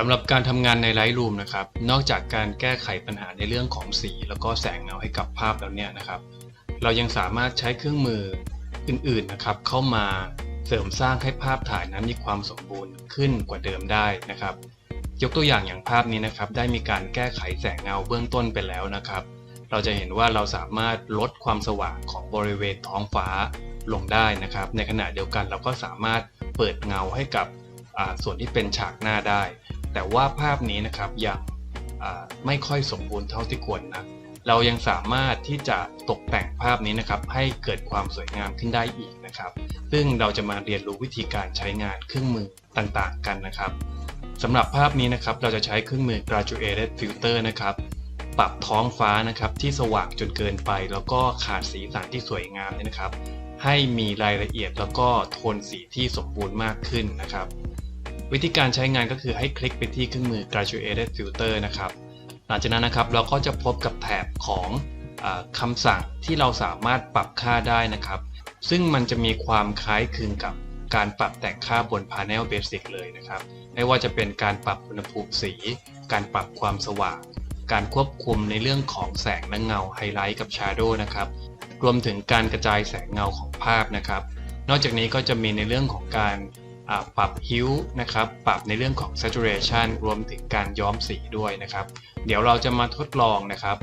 สำหรับการทำงานใน Lightroom นะครับ นอกจากการแก้ไขปัญหาในเรื่องของสี แล้วก็แสงเงาให้กับภาพแล้วเนี่ยนะครับ เรายังสามารถใช้เครื่องมืออื่นๆนะครับ เข้ามาเสริมสร้างให้ภาพถ่ายนั้นมีความสมบูรณ์ขึ้นกว่าเดิมได้นะครับ ยกตัวอย่างอย่างภาพนี้นะครับ ได้มีการแก้ไขแสงเงาเบื้องต้นไปแล้วนะครับ เราจะเห็นว่าเราสามารถลดความสว่างของบริเวณท้องฟ้าลงได้นะครับ ในขณะเดียวกันเราก็สามารถเปิดเงาให้กับส่วนที่เป็นฉากหน้าได้ แต่ว่าภาพนี้นะครับยังไม่ค่อยสมบูรณ์เท่าที่ควรนะเรายังสามารถที่จะตกแต่งภาพนี้นะครับ ให้เกิดความสวยงามขึ้นได้อีกนะครับ ซึ่งเราจะมาเรียนรู้วิธีการใช้งานเครื่องมือต่างๆ กันนะครับสำหรับภาพนี้นะครับ เราจะใช้เครื่องมือ graduated filter นะครับ ปรับท้องฟ้านะครับที่สว่างจนเกินไป แล้วก็ขาดสีสันที่สวยงามนะครับ ให้มีรายละเอียดแล้วก็โทนสีที่สมบูรณ์มากขึ้นนะครับ วิธีการใช้งานก็คือให้คลิกไปที่เครื่องมือ graduated filter นะครับ หลังจากนั้นนะครับเราก็จะพบกับแถบของอคำสั่งที่เราสามารถปรับค่าได้นะครับ ซึ่งมันจะมีความคล้ายคลึงกับการปรับแต่งค่าบน Panel Basic เลยนะครับ ไม่ว่าจะเป็นการปรับอุณหภูมิสี การปรับความสว่าง การควบคุมในเรื่องของแสงและเงาไฮไลท์กับ Shadow นะครับ รวมถึงการกระจายแสงเงาของภาพนะครับ นอกจากนี้ก็จะมีในเรื่องของการ ปรับฮิ้วนะครับ ปรับในเรื่องของ saturation รวมถึงการย้อมสีด้วยนะครับ เดี๋ยวเราจะมาทดลองนะครับ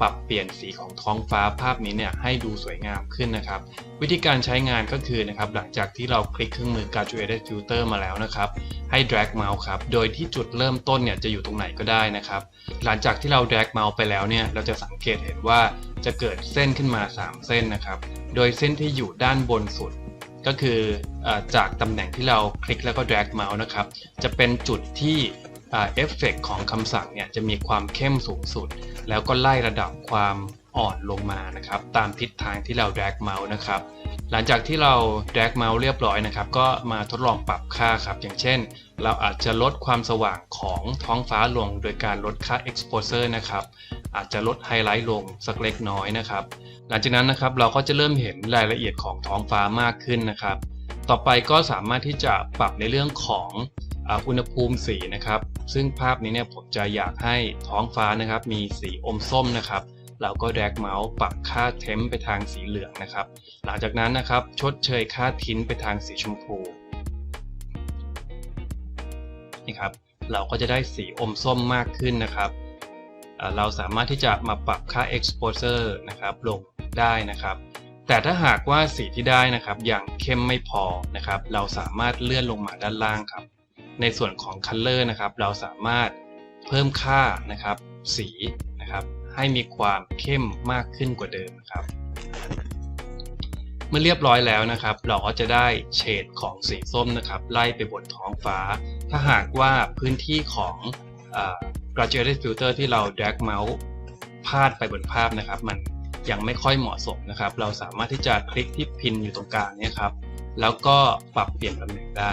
ปรับเปลี่ยนสีของท้องฟ้าภาพนี้เนี่ยให้ดูสวยงามขึ้นนะครับ วิธีการใช้งานก็คือนะครับ หลังจากที่เราคลิกเครื่องมือ graduated filter มาแล้วนะครับ ให้ drag mouse ครับ โดยที่จุดเริ่มต้นเนี่ยจะอยู่ตรงไหนก็ได้นะครับ หลังจากที่เรา drag mouse ไปแล้วเนี่ย เราจะสังเกตเห็นว่าจะเกิดเส้นขึ้นมา 3 เส้นนะครับ โดยเส้นที่อยู่ด้านบนสุด ก็คืออจากตำแหน่งที่เราคลิกแล้วก็ drag mouse นะครับ จะเป็นจุดที่เอฟเฟกของคำสั่งเนี่ยจะมีความเข้มสูงสุด แล้วก็ไล่ระดับความ อ่อนลงมานะครับตามทิศทางที่เรา drag mouse นะครับหลังจากที่เรา drag mouse เรียบร้อยนะครับก็มาทดลองปรับค่าครับอย่างเช่น เราอาจจะลดความสว่างของท้องฟ้าลง โดยการลดค่า exposure นะครับอาจจะลดไฮไลท์ลงสักเล็กน้อยนะครับหลังจากนั้นนะครับเราก็จะเริ่มเห็นรายละเอียดของท้องฟ้ามากขึ้นนะครับ ต่อไปก็สามารถที่จะปรับในเรื่องของอุณหภูมิสีนะครับ ซึ่งภาพนี้เนี่ยผมจะอยากให้ท้องฟ้านะครับ มีสีอมส้มนะครับ เราก็แดกเมาส์ปรับค่าเทมไปทางสีเหลืองนะครับ หลังจากนั้นนะครับชดเชยค่าทิ้นไปทางสีชมพูนี่ครับเราก็จะได้สีอมส้มมากขึ้นนะครับเราสามารถที่จะมาปรับค่า exposure นะครับลงได้นะครับ แต่ถ้าหากว่าสีที่ได้นะครับยังเข้มไม่พอนะครับ เราสามารถเลื่อนลงมาด้านล่างครับ ในส่วนของ Color นะครับ เราสามารถเพิ่มค่านะครับ สี นะครับ ให้มีความเข้มมากขึ้นกว่าเดิมครับ เมื่อเรียบร้อยแล้วนะครับ เราก็จะได้เฉดของสีส้มนะครับ ไล่ไปบนท้องฟ้า ถ้าหากว่าพื้นที่ของ graduated filter ที่เรา drag mouse พาดไปบนภาพนะครับ มันยังไม่ค่อยเหมาะสมนะครับ เราสามารถที่จะคลิกที่พินอยู่ตรงกลางนี้ครับ แล้วก็ปรับเปลี่ยนตำแหน่งได้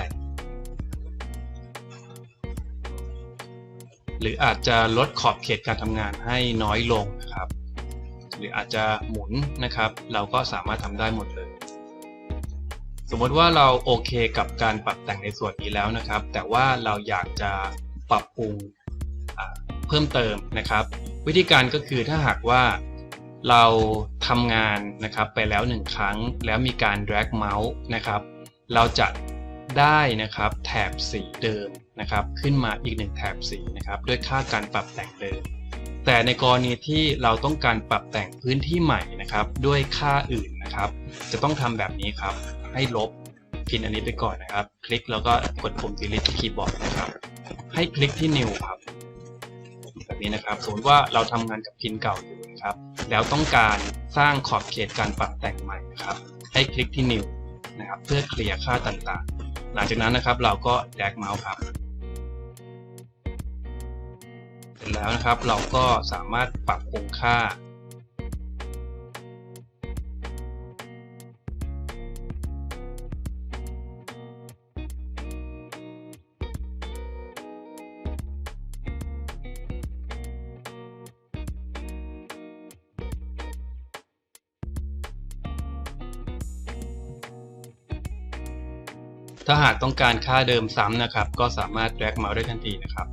หรืออาจจะลดขอบเขตการทำงานให้น้อยลงนะครับ หรืออาจจะหมุนนะครับ เราก็สามารถทำได้หมดเลย สมมติว่าเราโอเคกับการปรับแต่งในส่วนนี้แล้วนะครับ แต่ว่าเราอยากจะปรับปรุงเพิ่มเติมนะครับ วิธีการก็คือถ้าหากว่าเราทำงานนะครับไปแล้วหนึ่งครั้ง แล้วมีการ drag mouse นะครับ เราจะ ได้นะครับแถบสีเดิมนะครับ ขึ้นมาอีกหนึ่งแถบสีนะครับด้วยค่าการปรับแต่งเดิม แต่ในกรณีที่เราต้องการปรับแต่งพื้นที่ใหม่นะครับ ด้วยค่าอื่นนะครับ จะต้องทำแบบนี้ครับ ให้ลบพินอันนี้ไปก่อนนะครับ คลิกแล้วก็กดปุ่ม delete คีย์บอร์ดนะครับ ให้คลิกที่ new ครับแบบนี้นะครับ สมมติว่าเราทำงานกับพินเก่าอยู่นะครับ แล้วต้องการสร้างขอบเขตการปรับแต่งใหม่นะครับ ให้คลิกที่ new นะครับ เพื่อเคลียร์ค่าต่างๆ หลังจากนั้นนะครับเราก็แดกเมาส์ครับเสร็จแล้วนะครับเราก็สามารถปรับปรุงค่า ถ้าหากต้องการค่าเดิมซ้ำนะครับ ก็สามารถแดกเมาส์ได้ทันทีนะครับ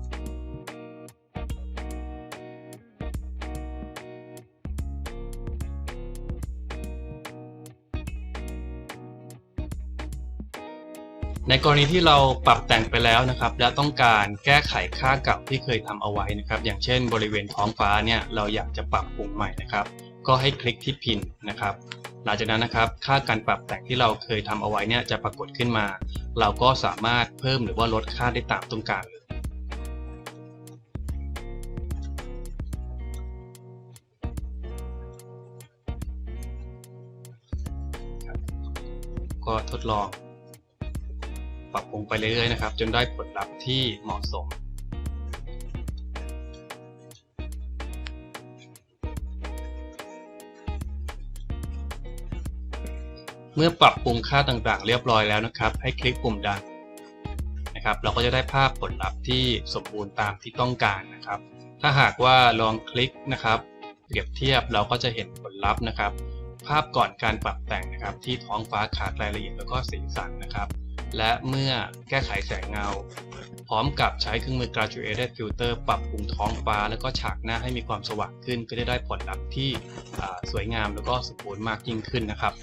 ในกรณีที่เราปรับแต่งไปแล้วนะครับ และต้องการแก้ไขค่าเก่าที่เคยทำเอาไว้นะครับ อย่างเช่น บริเวณท้องฟ้าเนี่ยเราอยากจะปรับปรุงใหม่นะครับ ก็ให้คลิกที่พินนะครับ หลังจากนั้นนะครับ ค่าการปรับแต่งที่เราเคยทำเอาไว้เนี่ยจะปรากฏขึ้นมา เราก็สามารถเพิ่มหรือว่าลดค่าได้ตามต้องการเลยก็ทดลอง ปรับปรุงไปเรื่อยๆนะครับ จนได้ผลลัพธ์ที่เหมาะสม เมื่อปรับปรุงค่าต่างๆ เรียบร้อยแล้วนะครับ ให้คลิกปุ่มดันนะครับ เราก็จะได้ภาพผลลัพธ์ที่สมบูรณ์ตามที่ต้องการนะครับ ถ้าหากว่าลองคลิกนะครับ เปรียบเทียบเราก็จะเห็นผลลัพธ์นะครับ ภาพก่อนการปรับแต่งนะครับ ที่ท้องฟ้าขาดรายละเอียดแล้วก็สีสันนะครับ และเมื่อแก้ไขแสงเงา พร้อมกับใช้เครื่องมือ graduated filter ปรับปรุงท้องฟ้า แล้วก็ฉากหน้าให้มีความสว่างขึ้น ก็จะได้ผลลัพธ์ที่สวยงามแล้วก็สมบูรณ์มากยิ่งขึ้นนะครับ